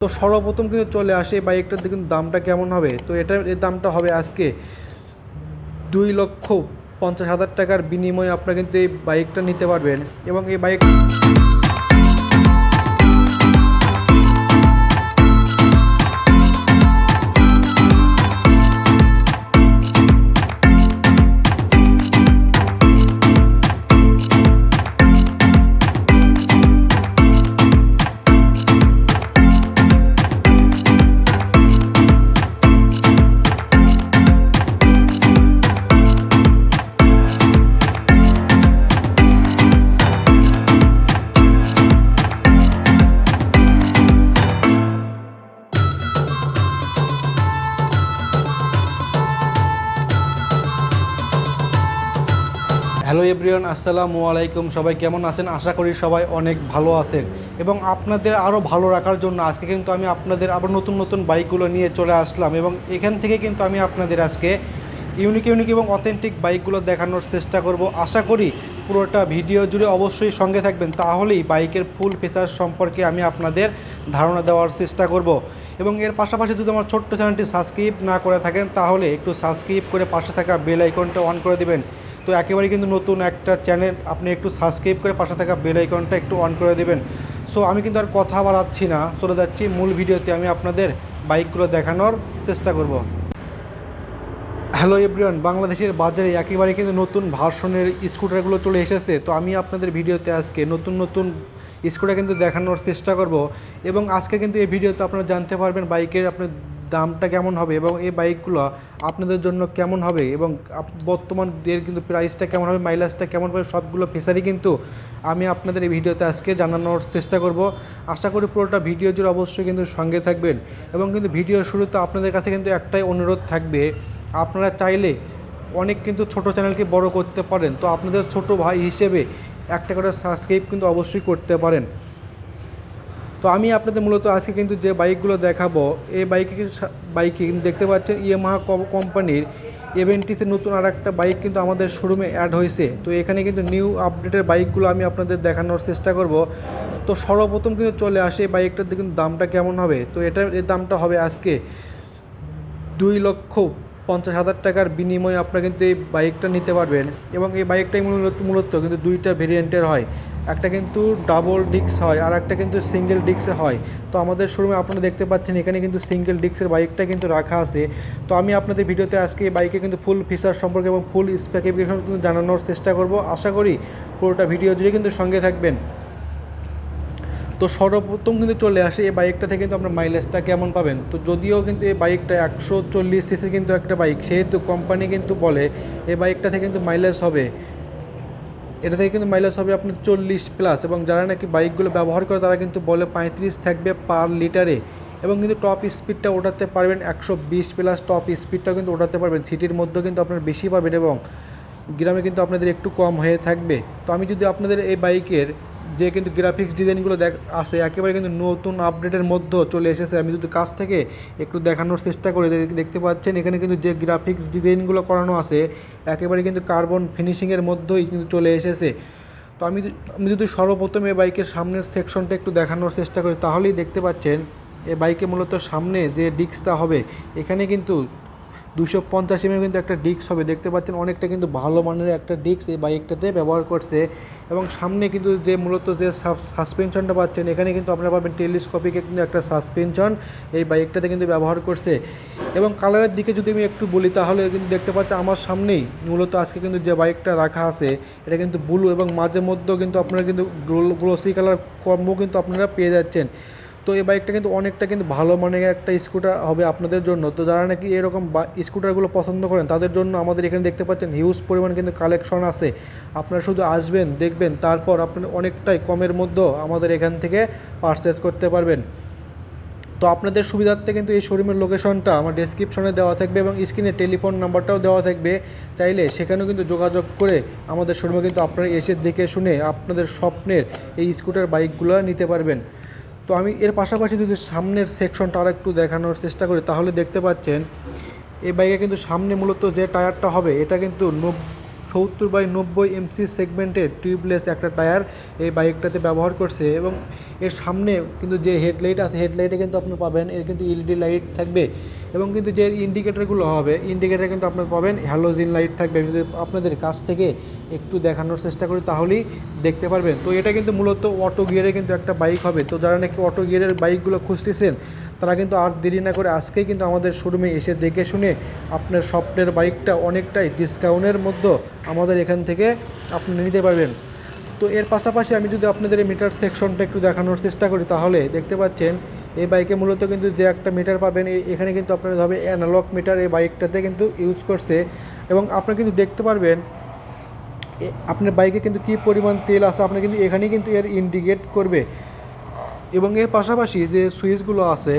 তো সর্বপ্রথম কিন্তু চলে আসে এই বাইকটার কিন্তু দামটা কেমন হবে? তো এটার এর দামটা হবে আজকে দুই লক্ষ পঞ্চাশ হাজার টাকার বিনিময়ে আপনারা কিন্তু এই বাইকটা নিতে পারবেন এবং এই বাইক এভরিওয়ান, আসসালামু আলাইকুম। সবাই কেমন আছেন? আশা করি সবাই অনেক ভালো আছেন। এবং আপনাদের আরও ভালো রাখার জন্য আজকে কিন্তু আমি আপনাদের আবার নতুন নতুন বাইকগুলো নিয়ে চলে আসলাম। এবং এখান থেকে কিন্তু আমি আপনাদের আজকে ইউনিক ইউনিক এবং অথেন্টিক বাইকগুলো দেখানোর চেষ্টা করব। আশা করি পুরোটা ভিডিও জুড়ে অবশ্যই সঙ্গে থাকবেন। তাহলেই বাইকের ফুল ফিচার সম্পর্কে আমি আপনাদের ধারণা দেওয়ার চেষ্টা করব। এবং এর পাশাপাশি যদি আমার ছোট্ট চ্যানেলটি সাবস্ক্রাইব না করে থাকেন, তাহলে একটু সাবস্ক্রাইব করে পাশে থাকা বেল আইকনটা অন করে দিবেন। তো একেবারে কিন্তু নতুন একটা চ্যানেল। আপনি একটু সাবস্ক্রাইব করে পাশে থাকা বেল আইকনটা একটু অন করে দেবেন। সো আমি কিন্তু আর কথা বাড়াচ্ছি না। চলে যাচ্ছি মূল ভিডিওতে। আমি আপনাদের বাইকগুলো দেখানোর চেষ্টা করব। হ্যালো এভরিওয়ান বাংলাদেশের বাজারে একেবারে কিন্তু নতুন ভার্সনের স্কুটারগুলো চলে এসেছে। তো আমি আপনাদের ভিডিওতে আজকে নতুন নতুন স্কুটার কিন্তু দেখানোর চেষ্টা করব। এবং আজকে কিন্তু এই ভিডিওতে আপনারা জানতে পারবেন বাইকের আপনার দামটা কেমন হবে এবং এই বাইকগুলো আপনাদের জন্য কেমন হবে এবং বর্তমান এর কিন্তু প্রাইসটা কেমন হবে মাইলেজটা কেমন হবে, সবগুলো ফিচারই কিন্তু আমি আপনাদের এই ভিডিওতে আজকে জানানোর চেষ্টা করব। আশা করি পুরোটা ভিডিও জুড়ে অবশ্যই কিন্তু সঙ্গে থাকবেন এবং কিন্তু ভিডিও শুরুতে আপনাদের কাছে কিন্তু একটাই অনুরোধ থাকবে, আপনারা চাইলে অনেক কিন্তু ছোট চ্যানেলকে বড় করতে পারেন। তো আপনাদের ছোট ভাই হিসেবে একটা করে সাবস্ক্রাইব কিন্তু অবশ্যই করতে পারেন। তো আমি আপনাদের মূলত আজকে কিন্তু যে বাইকগুলো দেখাবো, এই বাইকে কিন্তু বাইকে কিন্তু দেখতে পাচ্ছেন ইয়ামাহা কোম্পানির এভেন্টিসের নতুন আর একটা বাইক কিন্তু আমাদের শোরুমে অ্যাড হয়েছে। তো এখানে কিন্তু নিউ আপডেটের বাইকগুলো আমি আপনাদের দেখানোর চেষ্টা করব। তো সর্বপ্রথম কিন্তু চলে আসে এই বাইকটার দেখুন দামটা কেমন হবে? তো এটার এর দামটা হবে আজকে দুই লক্ষ পঞ্চাশ হাজার টাকার বিনিময়ে আপনারা কিন্তু এই বাইকটা নিতে পারবেন। এবং এই বাইকটাই মূলত মূলত কিন্তু দুইটা ভেরিয়েন্টের হয়। একটা কিন্তু ডাবল ডিক্স হয় আর একটা কিন্তু সিঙ্গেল ডিক্সে হয়। তো আমাদের শোরুমে আপনারা দেখতে পাচ্ছেন, এখানে কিন্তু সিঙ্গেল ডিক্সের বাইকটা কিন্তু রাখা আছে। তো আমি আপনাদের ভিডিওতে আজকে এই বাইকে কিন্তু ফুল ফিচার সম্পর্কে এবং ফুল স্পেকিফিকেশন কিন্তু জানানোর চেষ্টা করব। আশা করি পুরোটা ভিডিও জুড়ে কিন্তু সঙ্গে থাকবেন। তো সর্বপ্রথম কিন্তু চলে আসে এই বাইকটা থেকে কিন্তু আপনার মাইলেজটা কেমন পাবেন? তো যদিও কিন্তু এই বাইকটা একশো চল্লিশ সিসির কিন্তু একটা বাইক সেহেতু কোম্পানি কিন্তু বলে এই বাইকটা থেকে কিন্তু মাইলেজ হবে। এটা থেকে কিন্তু মাইলেজ হবে আপনার চল্লিশ প্লাস এবং যারা নাকি বাইকগুলো ব্যবহার করে তারা কিন্তু বলে পঁয়ত্রিশ থাকবে পার লিটারে এবং কিন্তু টপ স্পিডটা ওঠাতে পারবেন একশো বিশ প্লাস টপ স্পিডটাও কিন্তু ওঠাতে পারবেন। সিটির মধ্যেও কিন্তু আপনার বেশি পাবেন এবং গ্রামে কিন্তু আপনাদের একটু কম হয়ে থাকবে। তো আমি যদি আপনাদের এই বাইকের যে কিন্তু গ্রাফিক্স ডিজাইনগুলো দেখ আসে একেবারে কিন্তু নতুন আপডেটের মধ্যেও চলে এসেছে। আমি যদি কাছ থেকে একটু দেখানোর চেষ্টা করি দেখতে পাচ্ছেন, এখানে কিন্তু যে গ্রাফিক্স ডিজাইনগুলো করানো আছে, একেবারে কিন্তু কার্বন ফিনিশিংয়ের মধ্যেই কিন্তু চলে এসেছে। তো আমি আমি যদি সর্বপ্রথম এই বাইকের সামনের সেকশনটা একটু দেখানোর চেষ্টা করি, তাহলেই দেখতে পাচ্ছেন এ বাইকে মূলত সামনে যে ডিস্কটা হবে, এখানে কিন্তু দুশো পঞ্চাশ এমএম কিন্তু একটা ডিস্ক হবে। দেখতে পাচ্ছেন অনেকটা কিন্তু ভালো মানের একটা ডিস্ক এই বাইকটাতে ব্যবহার করছে। এবং সামনে কিন্তু যে মূলত যে সাসপেনশনটা পাচ্ছেন, এখানে কিন্তু আপনারা পাবেন টেলিস্কোপিকে কিন্তু একটা সাসপেনশন এই বাইকটাতে কিন্তু ব্যবহার করছে। এবং কালারের দিকে যদি আমি একটু বলি, তাহলে কিন্তু দেখতে পাচ্ছেন আমার সামনেই মূলত আজকে কিন্তু যে বাইকটা রাখা আছে, এটা কিন্তু ব্লু এবং মাঝে মধ্যেও কিন্তু আপনারা কিন্তু গ্লোসি কালার কম্বো কিন্তু আপনারা পেয়ে যাচ্ছেন। তো এই বাইকটা কিন্তু অনেকটা কিন্তু ভালো মানের একটা স্কুটার হবে আপনাদের জন্য। তো যারা নাকি এরকম স্কুটারগুলো পছন্দ করেন, তাদের জন্য আমাদের এখানে দেখতে পাচ্ছেন হিউজ পরিমাণ কিন্তু কালেকশন আছে। আপনারা শুধু আসবেন, দেখবেন, তারপর আপনি অনেকটাই কমের মধ্যেও আমাদের এখান থেকে পারচেস করতে পারবেন। তো আপনাদের সুবিধার্থে কিন্তু এই শোরুমের লোকেশনটা আমার ডেসক্রিপশনে দেওয়া থাকবে এবং স্ক্রিনে টেলিফোন নাম্বারটাও দেওয়া থাকবে। চাইলে সেখানেও কিন্তু যোগাযোগ করে আমাদের শোরুমে কিন্তু আপনারা এসে দেখে শুনে আপনাদের স্বপ্নের এই স্কুটার বাইকগুলো নিতে পারবেন। তো আমি এর পাশাপাশি যদি সামনের সেকশনটা আর একটু দেখানোর চেষ্টা করি, তাহলে দেখতে পাচ্ছেন এই বাইকে কিন্তু সামনে মূলত যে টায়ারটা হবে, এটা কিন্তু সত্তর বাই নব্বই এমসি সেগমেন্টের টিউবলেস একটা টায়ার এই বাইকটাতে ব্যবহার করছে এবং এর সামনে কিন্তু যে হেডলাইট আছে, হেডলাইটে কিন্তু আপনি পাবেন, এর কিন্তু এলইডি লাইট থাকবে। এবং কিন্তু যে ইন্ডিকেটারগুলো হবে ইন্ডিকেটার কিন্তু আপনারা পাবেন হ্যালোজিন লাইট থাকবে। যদি আপনাদের কাছ থেকে একটু দেখানোর চেষ্টা করি, তাহলেই দেখতে পারবেন। তো এটা কিন্তু মূলত অটো গিয়ারে কিন্তু একটা বাইক হবে। তো যারা নাকি অটো গিয়ারের বাইকগুলো খুঁজতেছেন, তারা কিন্তু আর দেরি না করে আজকেই কিন্তু আমাদের শোরুমে এসে দেখে শুনে আপনার স্বপ্নের বাইকটা অনেকটাই ডিসকাউন্টের মধ্যে আমাদের এখান থেকে আপনি নিতে পারবেন। তো এর পাশাপাশি আমি যদি আপনাদের মিটার সেকশনটা একটু দেখানোর চেষ্টা করি, তাহলে দেখতে পাচ্ছেন এই বাইকে মূলত কিন্তু যে একটা মিটার পাবেন এখানে কিন্তু আপনারা হবে অ্যানালগ মিটার এই বাইকটাতে কিন্তু ইউজ করছে। এবং আপনারা কিন্তু দেখতে পারবেন আপনার বাইকে কিন্তু কী পরিমাণ তেল আছে, আপনি কিন্তু এখানেই কিন্তু এর ইন্ডিকেট করবে। এবং এর পাশাপাশি যে সুইচগুলো আছে,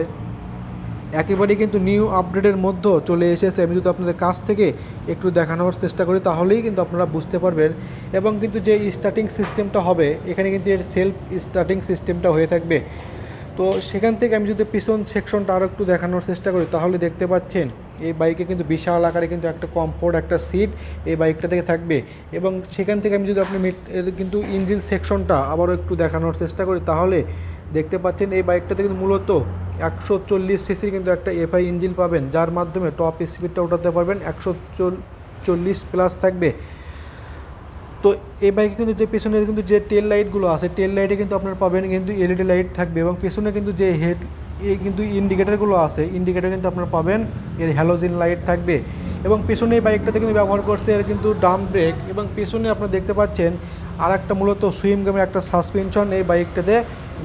একেবারেই কিন্তু নিউ আপডেটের মধ্যে চলে এসেছে। আমি যদি আপনাদের কাছ থেকে একটু দেখানোর চেষ্টা করি, তাহলেই কিন্তু আপনারা বুঝতে পারবেন। এবং কিন্তু যে স্টার্টিং সিস্টেমটা হবে, এখানে কিন্তু এর সেলফ স্টার্টিং সিস্টেমটা হয়ে থাকবে। তো সেখান থেকে আমি যদি পিছন সেকশনটা আরও একটু দেখানোর চেষ্টা করি, তাহলে দেখতে পাচ্ছেন এই বাইকে কিন্তু বিশাল আকারে কিন্তু একটা কমফোর্ট একটা সিট এই বাইকটা থেকে থাকবে। এবং সেখান থেকে আমি যদি আপনি কিন্তু ইঞ্জিন সেকশনটা আবারও একটু দেখানোর চেষ্টা করি, তাহলে দেখতে পাচ্ছেন এই বাইকটাতে কিন্তু মূলত একশো চল্লিশ সিসির কিন্তু একটা এফআই ইঞ্জিন পাবেন, যার মাধ্যমে টপ স্পিডটা উঠাতে পারবেন, একশো চল্লিশ প্লাস থাকবে। তো এই বাইকে কিন্তু যে পেছনে কিন্তু যে টেল লাইটগুলো আছে টেল লাইটে কিন্তু আপনার পাবেন কিন্তু এলইডি লাইট থাকবে এবং পেছনে কিন্তু যে হেড এই কিন্তু ইন্ডিকেটারগুলো আছে ইন্ডিকেটার কিন্তু আপনারা পাবেন এর হ্যালোজিন লাইট থাকবে। এবং পেছনে এই বাইকটাতে কিন্তু ব্যবহার করছে এর কিন্তু ডাম ব্রেক এবং পেছনে আপনারা দেখতে পাচ্ছেন আর একটা মূলত সুইম গেমের একটা সাসপেনশন এই বাইকটাতে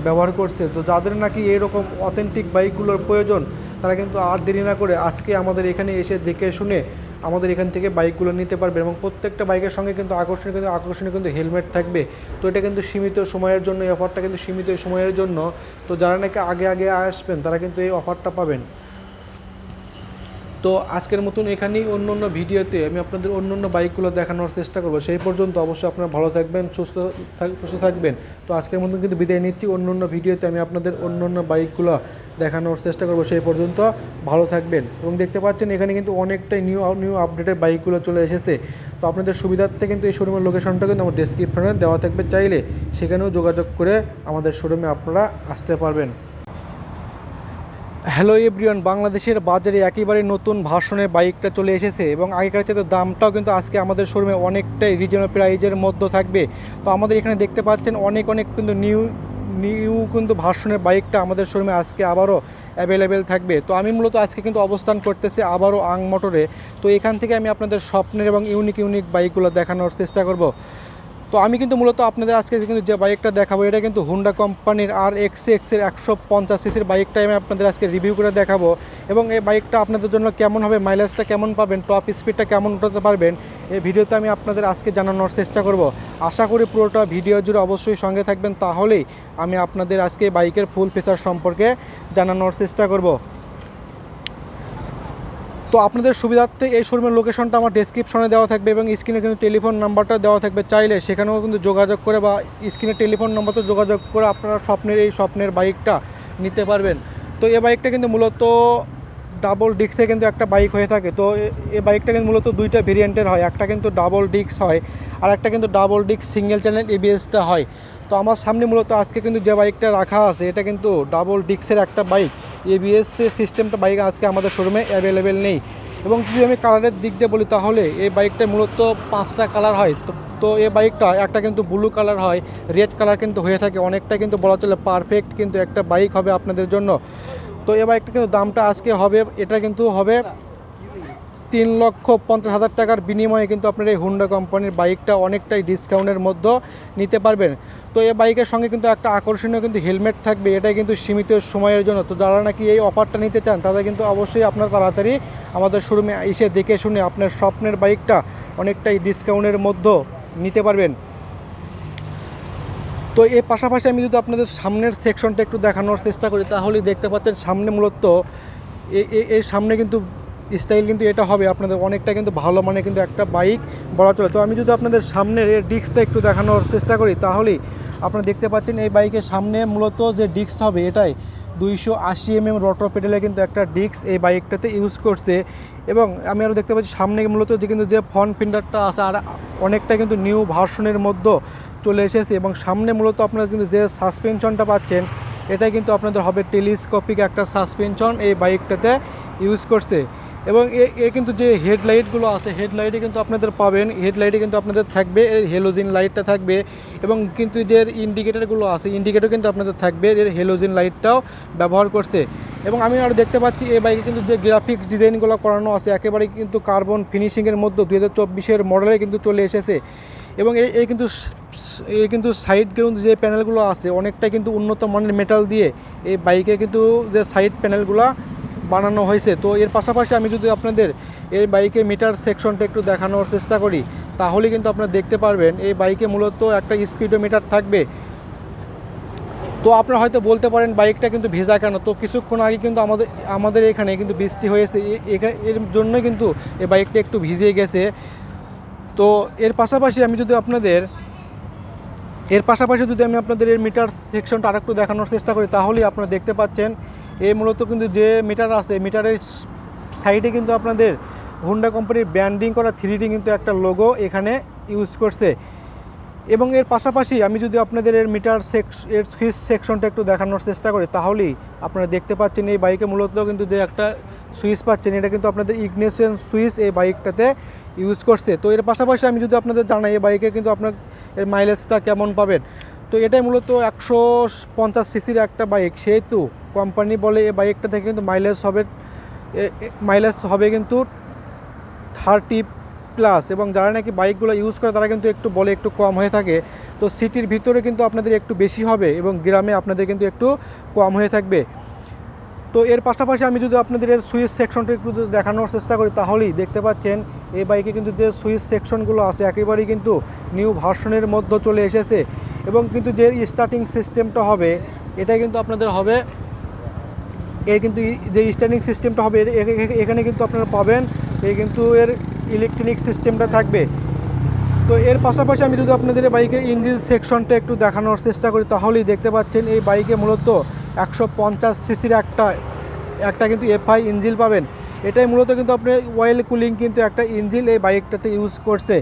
ব্যবহার করছে। তো যাদের নাকি এরকম অথেন্টিক বাইকগুলোর প্রয়োজন, তারা কিন্তু আর দেরি না করে আজকে আমাদের এখানে এসে দেখে শুনে আমাদের এখান থেকে বাইকগুলো নিতে পারবে এবং প্রত্যেকটা বাইকের সঙ্গে কিন্তু আকর্ষণীয় কিন্তু আকর্ষণীয় কিন্তু হেলমেট থাকবে। তো এটা কিন্তু সীমিত সময়ের জন্য, এই অফারটা কিন্তু সীমিত সময়ের জন্য। তো যারা নাকি আগে আগে আসবেন, তারা কিন্তু এই অফারটা পাবেন। তো আজকের মতন এখানেই অন্য অন্য ভিডিওতে আমি আপনাদের অন্য অন্য বাইকগুলো দেখানোর চেষ্টা করব। সেই পর্যন্ত অবশ্যই আপনারা ভালো থাকবেন, সুস্থ সুস্থ থাকবেন। তো আজকের মতন কিন্তু বিদায় নিচ্ছি। অন্য অন্য ভিডিওতে আমি আপনাদের অন্য অন্য বাইকগুলো দেখানোর চেষ্টা করব সেই পর্যন্ত। ভালো থাকবেন। এবং দেখতে পাচ্ছেন এখানে কিন্তু অনেকটাই নিউ নিউ আপডেটেড বাইকগুলো চলে এসেছে। তো আপনাদের সুবিধার্থে কিন্তু এই শোরুমের লোকেশনটা কিন্তু আমার ডেসক্রিপশনে দেওয়া থাকবে। চাইলে সেখানেও যোগাযোগ করে আমাদের শোরুমে আপনারা আসতে পারবেন। হ্যালো এভরিওয়ান, বাংলাদেশের বাজারে একেবারে নতুন ভাষণের বাইকটা চলে এসেছে এবং আগেকার চাইতে দামটাও কিন্তু আজকে আমাদের শোরুমে অনেকটাই রিজনেবল প্রাইজের মধ্যে থাকবে। তো আমাদের এখানে দেখতে পাচ্ছেন অনেক অনেক কিন্তু নিউ নিউ কিন্তু ভার্সনের বাইকটা আমাদের শোরুমে আজকে আবারও অ্যাভেলেবেল থাকবে। তো আমি মূলত আজকে কিন্তু অবস্থান করতেছি আবারও আং মোটরে। তো এখান থেকে আমি আপনাদের স্বপ্নের এবং ইউনিক ইউনিক বাইকগুলো দেখানোর চেষ্টা করব। তো আমি কিন্তু মূলত আপনাদের আজকে কিন্তু যে বাইকটা দেখাবো, এটা কিন্তু হুন্ডা কোম্পানির আর এক্স এক্সের একশো পঞ্চাশ সিসির বাইকটাই আমি আপনাদের আজকে রিভিউ করে দেখাবো। এবং এই বাইকটা আপনাদের জন্য কেমন হবে মাইলেজটা কেমন পাবেন টপ স্পিডটা কেমন উঠাতে পারবেন, এই ভিডিওতে আমি আপনাদের আজকে জানানোর চেষ্টা করব। আশা করি পুরোটা ভিডিও জুড়ে অবশ্যই সঙ্গে থাকবেন, তাহলেই আমি আপনাদের আজকে বাইকের ফুল ফিচার সম্পর্কে জানানোর চেষ্টা করব। তো আপনাদের সুবিধার্থে এই শোরুমের লোকেশনটা আমার ডেসক্রিপশনে দেওয়া থাকবে এবং স্ক্রিনে কিন্তু টেলিফোন নাম্বারটা দেওয়া থাকবে। চাইলে সেখানেও কিন্তু যোগাযোগ করে বা স্ক্রিনে টেলিফোন নাম্বারতে যোগাযোগ করে আপনারা স্বপ্নের, এই স্বপ্নের বাইকটা নিতে পারবেন। তো এই বাইকটা কিন্তু মূলত ডাবল ডিস্কের কিন্তু একটা বাইক হয়ে থাকে। তো এই বাইকটা কিন্তু মূলত দুইটা ভেরিয়েন্টের হয়। একটা কিন্তু ডাবল ডিস্ক হয় আর একটা কিন্তু ডাবল ডিস্ক সিঙ্গেল চ্যানেল এবিএসটা হয়। তো আমার সামনে মূলত আজকে কিন্তু যে বাইকটা রাখা আছে, এটা কিন্তু ডাবল ডিস্কের একটা বাইক এবিএস সিস্টেমটা বাইক আজকে আমাদের শোরুমে অ্যাভেলেবেল নেই। এবং যদি আমি কালারের দিক দিয়ে বলি তাহলে এই বাইকটা মূলত পাঁচটা কালার হয়। তো তো এই বাইকটা একটা কিন্তু ব্লু কালার হয় রেড কালার কিন্তু হয়ে থাকে। অনেকটা কিন্তু বলা চলে পারফেক্ট কিন্তু একটা বাইক হবে আপনাদের জন্য। তো এই বাইকটা কিন্তু দামটা আজকে হবে, এটা কিন্তু হবে তিন লক্ষ পঞ্চাশ হাজার টাকার বিনিময়ে কিন্তু আপনার এই হুন্ডা কোম্পানির বাইকটা অনেকটাই ডিসকাউন্টের মধ্যে নিতে পারবেন। তো এই বাইকের সঙ্গে কিন্তু একটা আকর্ষণীয় কিন্তু হেলমেট থাকবে, এটাই কিন্তু সীমিত সময়ের জন্য। তো যারা নাকি এই অফারটা নিতে চান, তাদের কিন্তু অবশ্যই আপনার তাড়াতাড়ি আমাদের শোরুমে এসে দেখে শুনে আপনার স্বপ্নের বাইকটা অনেকটাই ডিসকাউন্টের মধ্যে নিতে পারবেন। তো এর পাশাপাশি আমি যদি আপনাদের সামনের সেকশনটা একটু দেখানোর চেষ্টা করি, তাহলেই দেখতে পাচ্ছেন সামনে মূলত এ- এ- এর সামনে কিন্তু স্টাইল কিন্তু এটা হবে, আপনাদের অনেকটা কিন্তু ভালো মানে কিন্তু একটা বাইক বলা চলে। তো আমি যদি আপনাদের সামনের এর ডিস্কটা একটু দেখানোর চেষ্টা করি, তাহলেই আপনারা দেখতে পাচ্ছেন এই বাইকের সামনে মূলত যে ডিস্কটা হবে এটাই। দুইশো আশি এমএম রটো পেডেলে কিন্তু একটা ডিস্ক এই বাইকটাতে ইউজ করছে। এবং আমি আরও দেখতে পাচ্ছি সামনে মূলত যে কিন্তু যে ফ্রন্ট ফিন্ডারটা আছে, আর অনেকটা কিন্তু নিউ ভার্সনের মধ্যে চলে এসেছে। এবং সামনে মূলত আপনারা কিন্তু যে সাসপেনশনটা পাচ্ছেন, এটাই কিন্তু আপনাদের হবে টেলিস্কোপিক একটা সাসপেনশন এই বাইকটাতে ইউজ করছে। এবং এ কিন্তু যে হেডলাইটগুলো আছে, হেডলাইটে কিন্তু আপনাদের পাবেন, হেডলাইটে কিন্তু আপনাদের থাকবে, এর হেলোজিন লাইটটা থাকবে এবং কিন্তু যে ইন্ডিকেটারগুলো আছে ইন্ডিকেটর কিন্তু আপনাদের থাকবে, এর হেলোজিন লাইটটাও ব্যবহার করছে। এবং আমি আরও দেখতে পাচ্ছি এই বাইকে কিন্তু যে গ্রাফিক্স ডিজাইনগুলো করানো আছে একেবারে কিন্তু কার্বন ফিনিশিংয়ের মধ্যে দু হাজার চব্বিশের মডেলে কিন্তু চলে এসেছে। এবং এই কিন্তু এই কিন্তু সাইড কিন্তু যে প্যানেলগুলো আছে অনেকটা কিন্তু উন্নত মানের মেটাল দিয়ে এই বাইকে কিন্তু যে সাইড প্যানেলগুলো বানানো হয়েছে। তো এর পাশাপাশি আমি যদি আপনাদের এই বাইকে মিটার সেকশনটা একটু দেখানোর চেষ্টা করি, তাহলে কিন্তু আপনারা দেখতে পারবেন এই বাইকে মূলত একটা স্পিডোমিটার থাকবে। তো আপনারা হয়তো বলতে পারেন বাইকটা কিন্তু ভেজা কেন? তো কিছুক্ষণ আগে কিন্তু আমাদের আমাদের এখানে কিন্তু বৃষ্টি হয়েছে। এর জন্যই কিন্তু এই বাইকটা একটু ভিজে গেছে। তো এর পাশাপাশি আমি যদি আপনাদের, এর পাশাপাশি যদি আমি আপনাদের এর মিটার সেকশনটা আরেকটু দেখানোর চেষ্টা করি, তাহলেই আপনারা দেখতে পাচ্ছেন এই মূলত কিন্তু যে মিটার আছে মিটারের সাইডে কিন্তু আপনাদের হোন্ডা কোম্পানির ব্র্যান্ডিং করা থ্রি কিন্তু একটা লোগো এখানে ইউজ করছে। এবং এর পাশাপাশি আমি যদি আপনাদের এর মিটার সেকশ এর সুইচ সেকশনটা একটু দেখানোর চেষ্টা করি, তাহলেই আপনারা দেখতে পাচ্ছেন এই বাইকে মূলত কিন্তু যে একটা সুইচ পাচ্ছেন, এটা কিন্তু আপনাদের ইগনিশন সুইচ এই বাইকটাতে ইউজ করছে। তো এর পাশাপাশি আমি যদি আপনাদের জানাই এই বাইকে কিন্তু আপনার এর মাইলেজটা কেমন পাবেন? তো এটাই মূলত একশো পঞ্চাশ সিসির একটা বাইক। সেহেতু কোম্পানি বলে এই বাইকটা থেকে কিন্তু মাইলেজ হবে মাইলেজ হবে কিন্তু থার্টি প্লাস এবং যারা নাকি বাইকগুলো ইউজ করে তারা কিন্তু একটু বলে একটু কম হয়ে থাকে। তো সিটির ভিতরে কিন্তু আপনাদের একটু বেশি হবে এবং গ্রামে আপনাদের কিন্তু একটু কম হয়ে থাকবে। তো এর পাশাপাশি আমি যদি আপনাদের এর সুইচ সেকশনটা একটু দেখানোর চেষ্টা করি, তাহলেই দেখতে পাচ্ছেন এই বাইকে কিন্তু যে সুইচ সেকশনগুলো আছে, একেবারেই কিন্তু নিউ ভার্সনের মধ্যে চলে এসেছে। এবং কিন্তু যে স্টার্টিং সিস্টেমটা হবে, এটা কিন্তু আপনাদের হবে, এর কিন্তু যে স্ট্যান্ডিং সিস্টেমটা হবে এখানে কিন্তু আপনারা পাবেন এই কিন্তু এর ইলেকট্রনিক সিস্টেমটা থাকবে। তো এর পাশাপাশি আমি যদি আপনাদের বাইকের ইঞ্জিন সেকশনটা একটু দেখানোর চেষ্টা করি, তাহলেই দেখতে পাচ্ছেন এই বাইকে মূলত একশো পঞ্চাশ সিসির একটা একটা কিন্তু এফআই ইঞ্জিল পাবেন। এটাই মূলত কিন্তু আপনি অয়েল কুলিং কিন্তু একটা ইঞ্জিল এই বাইকটাতে ইউজ করছে।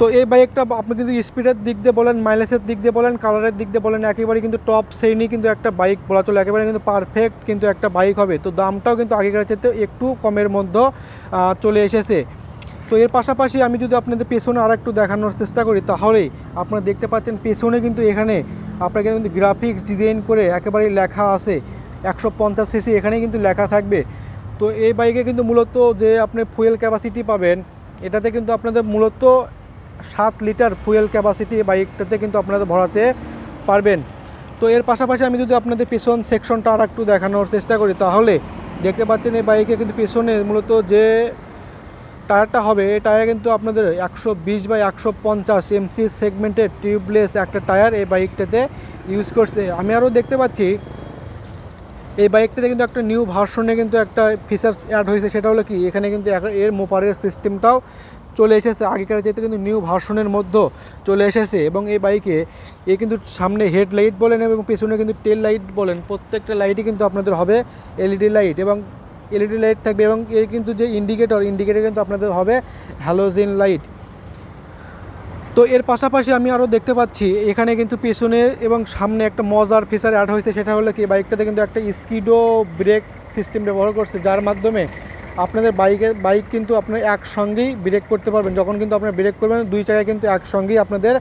তো এই বাইকটা আপনি কিন্তু স্পিডের দিক দিয়ে বলেন মাইলেজের দিক দিয়ে বলেন কালারের দিক দিয়ে বলেন, একেবারে কিন্তু টপ শ্রেণি কিন্তু একটা বাইক বলা চলে, একেবারে কিন্তু পারফেক্ট কিন্তু একটা বাইক হবে। তো দামটাও কিন্তু আগেকার চাইতে একটু কমের মধ্যে চলে এসেছে। তো এর পাশাপাশি আমি যদি আপনাদের পেছনে আর একটু দেখানোর চেষ্টা করি তাহলেই আপনারা দেখতে পাচ্ছেন পেছনে কিন্তু এখানে আপনাকে কিন্তু গ্রাফিক্স ডিজাইন করে একেবারেই লেখা আছে। একশো পঞ্চাশ সিসি এখানে কিন্তু লেখা থাকবে। তো এই বাইকে কিন্তু মূলত যে আপনি ফুয়েল ক্যাপাসিটি পাবেন, এটাতে কিন্তু আপনাদের মূলত সাত লিটার ফুয়েল ক্যাপাসিটি বাইকটাতে কিন্তু আপনারা ভরাতে পারবেন। তো এর পাশাপাশি আমি যদি আপনাদের পেছন সেকশনটা আর একটু দেখানোর চেষ্টা করি, তাহলে দেখতে পাচ্ছেন এই বাইকে কিন্তু পেছনে মূলত যে টায়ারটা হবে, এই টায়ার কিন্তু আপনাদের একশো বিশ বাই একশো পঞ্চাশ এমসি সেগমেন্টের টিউবলেস একটা টায়ার এই বাইকটাতে ইউজ করছে। আমি আরও দেখতে পাচ্ছি, এই বাইকটাতে কিন্তু একটা নিউ ভার্সনে কিন্তু একটা ফিচার অ্যাড হয়েছে, সেটা হলো কি, এখানে কিন্তু এর মোপারের সিস্টেমটাও চলে এসেছে, আগেকার যেতে কিন্তু নিউ ভার্সনের মধ্যে চলে এসেছে এবং এই বাইকে এ কিন্তু সামনে হেডলাইট বলেন এবং পেছনে কিন্তু টেল লাইট বলেন, প্রত্যেকটা লাইটই কিন্তু আপনাদের হবে এলইডি লাইট এবং এলইডি লাইট থাকবে এবং এর কিন্তু যে ইন্ডিকেটর ইন্ডিকেটর কিন্তু আপনাদের হবে হ্যালোজেন লাইট তো এর পাশাপাশি আমি আরও দেখতে পাচ্ছি, এখানে কিন্তু পেছনে এবং সামনে একটা মজার ফিচার অ্যাড হয়েছে, সেটা হলো কি বাইকটাতে কিন্তু একটা স্কিডো ব্রেক সিস্টেম ব্যবহার করছে, যার মাধ্যমে আপনাদের বাইকে, বাইক কিন্তু আপনার একসঙ্গেই ব্রেক করতে পারবেন। যখন কিন্তু আপনার ব্রেক করবেন, দুই জায়গায় কিন্তু একসঙ্গেই আপনাদের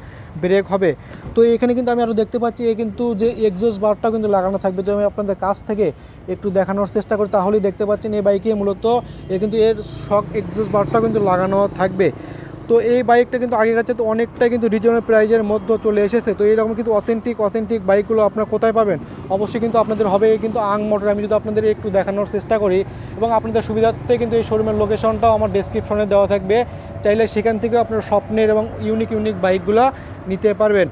ব্রেক হবে। তো এখানে কিন্তু আমি আরও দেখতে পাচ্ছি, এ কিন্তু যে এক্সোস বারটাও কিন্তু লাগানো থাকবে। তো আমি আপনাদের কাছ থেকে একটু দেখানোর চেষ্টা করি। তাহলেই দেখতে পাচ্ছেন, এই বাইকে মূলত এ কিন্তু এর শক এক্সোস বারটাও কিন্তু লাগানো থাকবে। তো এই বাইকটা কিন্তু আগের কাছে তো অনেকটাই কিন্তু রিজনেবল প্রাইজের মধ্যে চলে এসেছে। তো এইরকম কিন্তু অথেন্টিক অথেন্টিক বাইকগুলো আপনারা কোথায় পাবেন? অবশ্যই কিন্তু আপনাদের হবে কিন্তু আং মোটর আমি যদি আপনাদের একটু দেখানোর চেষ্টা করি এবং আপনাদের সুবিধার্থে কিন্তু এই শোরুমের লোকেশনটাও আমার ডেসক্রিপশনে দেওয়া থাকবে। চাইলে সেখান থেকেও আপনার স্বপ্নের এবং ইউনিক ইউনিক বাইকগুলো নিতে পারবেন।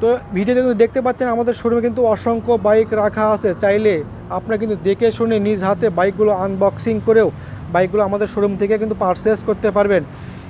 তো ভিডিওতে কিন্তু দেখতে পাচ্ছেন আমাদের শোরুমে কিন্তু অসংখ্য বাইক রাখা আছে। চাইলে আপনারা কিন্তু দেখে শুনে নিজ হাতে বাইকগুলো আনবক্সিং করেও বাইকগুলো আমাদের শোরুম থেকে কিন্তু পারচেস করতে পারবেন।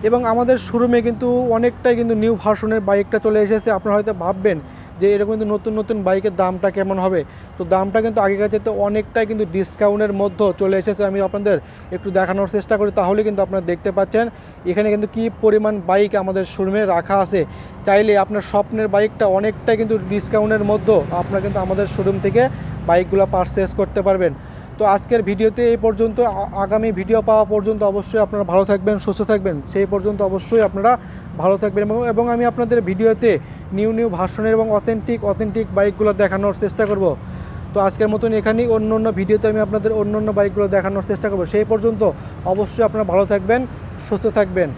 এবং আমাদের শোরুমে কিন্তু অনেকটাই কিন্তু নিউ ভার্সনের বাইকটা চলে এসেছে। আপনারা হয়তো ভাববেন যে এরকম কিন্তু নতুন নতুন বাইকের দামটা কেমন হবে? তো দামটা কিন্তু আগেকার যেতে অনেকটাই কিন্তু ডিসকাউন্টের মধ্যে চলে এসেছে। আমি আপনাদের একটু দেখানোর চেষ্টা করি, তাহলে কিন্তু আপনারা দেখতে পাচ্ছেন এখানে কিন্তু কি পরিমাণ বাইক আমাদের শোরুমে রাখা আছে। চাইলে আপনার স্বপ্নের বাইকটা অনেকটাই কিন্তু ডিসকাউন্টের মধ্যে আপনারা কিন্তু আমাদের শোরুম থেকে বাইকগুলো পারচেস করতে পারবেন। তো আজকের ভিডিওতে এই পর্যন্ত। আগামী ভিডিও পাওয়া পর্যন্ত অবশ্যই আপনারা ভালো থাকবেন, সুস্থ থাকবেন। সেই পর্যন্ত অবশ্যই আপনারা ভালো থাকবেন এবং আমি আপনাদের ভিডিওতে নিউ নিউ ভাষণের এবং অথেন্টিক অথেন্টিক বাইকগুলো দেখানোর চেষ্টা করব। তো আজকের মতন এখানেই অন্য অন্য ভিডিওতে আমি আপনাদের অন্য অন্য বাইকগুলো দেখানোর চেষ্টা করব। সেই পর্যন্ত অবশ্যই আপনারা ভালো থাকবেন, সুস্থ থাকবেন।